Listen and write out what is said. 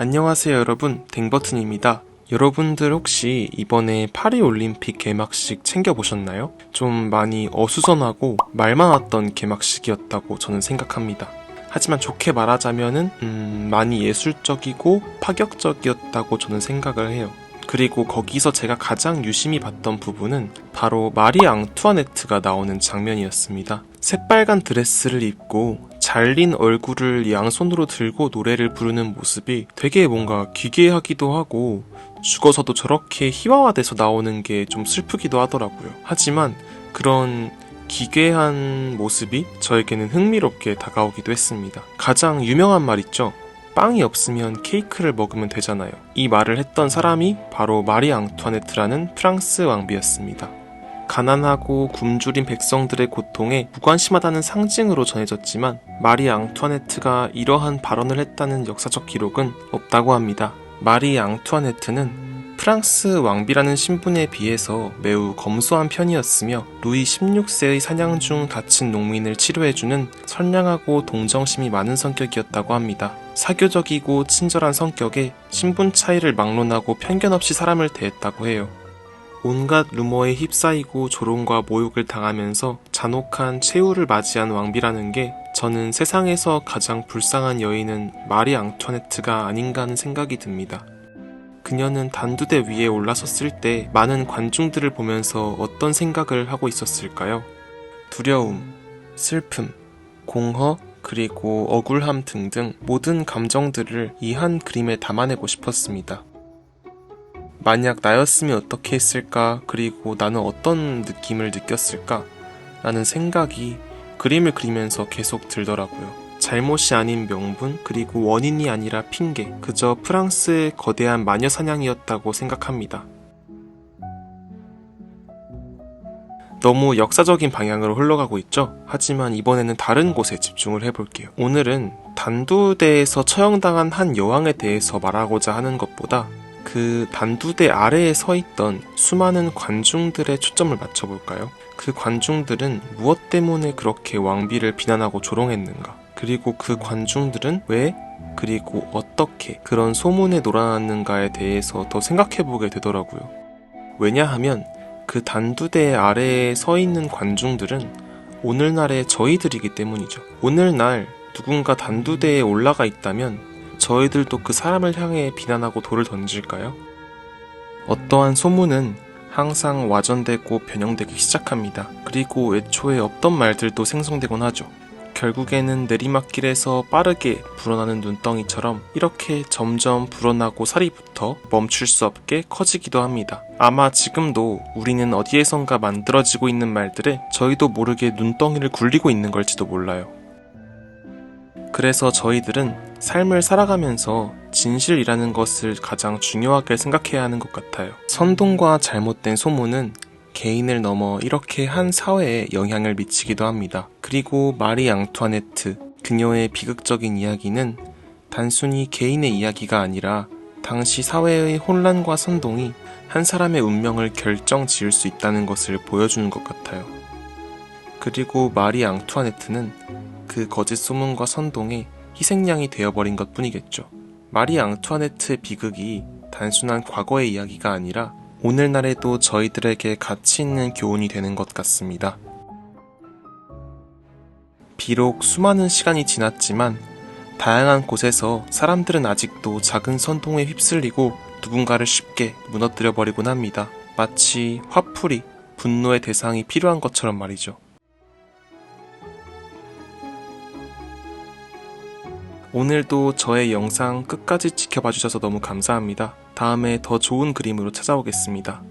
안녕하세요 여러분 댕버튼입니다. 여러분들 혹시 이번에 파리올림픽 개막식 챙겨보셨나요? 좀 많이 어수선하고 말 많았던 개막식이었다고 저는 생각합니다. 하지만 좋게 말하자면은 음, 많이 예술적이고 파격적이었다고 저는 생각을 해요. 그리고 거기서 제가 가장 유심히 봤던 부분은 바로 마리 앙투아네트가 나오는 장면이었습니다. 새빨간 드레스를 입고 잘린 얼굴을 양손으로 들고 노래를 부르는 모습이 되게 뭔가 기괴하기도 하고 죽어서도 저렇게 희화화돼서 나오는 게 좀 슬프기도 하더라고요. 하지만 그런 기괴한 모습이 저에게는 흥미롭게 다가오기도 했습니다. 가장 유명한 말 있죠. 빵이 없으면 케이크를 먹으면 되잖아요. 이 말을 했던 사람이 바로 마리 앙투아네트라는 프랑스 왕비였습니다. 가난하고 굶주린 백성들의 고통에 무관심하다는 상징으로 전해졌지만 마리 앙투아네트가 이러한 발언을 했다는 역사적 기록은 없다고 합니다. 마리 앙투아네트는 프랑스 왕비라는 신분에 비해서 매우 검소한 편이었으며 루이 16세의 사냥 중 다친 농민을 치료해주는 선량하고 동정심이 많은 성격이었다고 합니다. 사교적이고 친절한 성격에 신분 차이를 막론하고 편견 없이 사람을 대했다고 해요. 온갖 루머에 휩싸이고 조롱과 모욕을 당하면서 잔혹한 최후를 맞이한 왕비라는 게 저는 세상에서 가장 불쌍한 여인은 마리 앙투아네트가 아닌가 하는 생각이 듭니다. 그녀는 단두대 위에 올라섰을 때 많은 관중들을 보면서 어떤 생각을 하고 있었을까요? 두려움, 슬픔, 공허, 그리고 억울함 등등 모든 감정들을 이 한 그림에 담아내고 싶었습니다. 만약 나였으면 어떻게 했을까, 그리고 나는 어떤 느낌을 느꼈을까, 라는 생각이 그림을 그리면서 계속 들더라고요. 잘못이 아닌 명분, 그리고 원인이 아니라 핑계, 그저 프랑스의 거대한 마녀 사냥이었다고 생각합니다. 너무 역사적인 방향으로 흘러가고 있죠? 하지만 이번에는 다른 곳에 집중을 해볼게요. 오늘은 단두대에서 처형당한 한 여왕에 대해서 말하고자 하는 것보다 그 단두대 아래에 서 있던 수많은 관중들의 초점을 맞춰볼까요? 그 관중들은 무엇 때문에 그렇게 왕비를 비난하고 조롱했는가? 그리고 그 관중들은 왜 그리고 어떻게 그런 소문에 놀아났는가에 대해서 더 생각해보게 되더라고요. 왜냐하면 그 단두대 아래에 서 있는 관중들은 오늘날의 저희들이기 때문이죠. 오늘날 누군가 단두대에 올라가 있다면 저희들도 그 사람을 향해 비난하고 돌을 던질까요? 어떠한 소문은 항상 와전되고 변형되기 시작합니다. 그리고 애초에 없던 말들도 생성되곤 하죠. 결국에는 내리막길에서 빠르게 불어나는 눈덩이처럼 이렇게 점점 불어나고 살이 붙어 멈출 수 없게 커지기도 합니다. 아마 지금도 우리는 어디에선가 만들어지고 있는 말들에 저희도 모르게 눈덩이를 굴리고 있는 걸지도 몰라요. 그래서 저희들은 삶을 살아가면서 진실이라는 것을 가장 중요하게 생각해야 하는 것 같아요. 선동과 잘못된 소문은 개인을 넘어 이렇게 한 사회에 영향을 미치기도 합니다. 그리고 마리 앙투아네트, 그녀의 비극적인 이야기는 단순히 개인의 이야기가 아니라 당시 사회의 혼란과 선동이 한 사람의 운명을 결정 지을 수 있다는 것을 보여주는 것 같아요. 그리고 마리 앙투아네트는 그 거짓 소문과 선동에 희생양이 되어버린 것 뿐이겠죠. 마리 앙투아네트의 비극이 단순한 과거의 이야기가 아니라 오늘날에도 저희들에게 가치 있는 교훈이 되는 것 같습니다. 비록 수많은 시간이 지났지만 다양한 곳에서 사람들은 아직도 작은 선동에 휩쓸리고 누군가를 쉽게 무너뜨려 버리곤 합니다. 마치 화풀이, 분노의 대상이 필요한 것처럼 말이죠. 오늘도 저의 영상 끝까지 지켜봐 주셔서 너무 감사합니다. 다음에 더 좋은 그림으로 찾아오겠습니다.